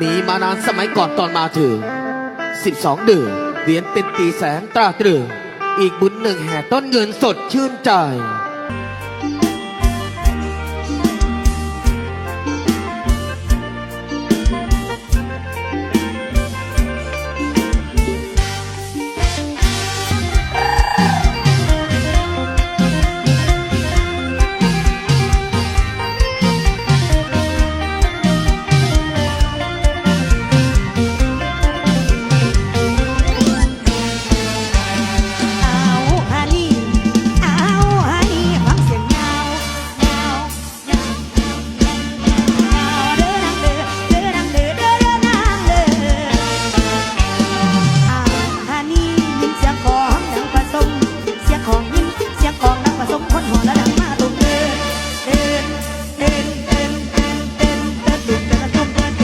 มีมานานสมัยก่อนตอนมาถึง 12 เดือนเหรียญเป็นตีแสนตราตรึงอีกบุญหนึ่งแห่ต้นเงินสดชื่นใจ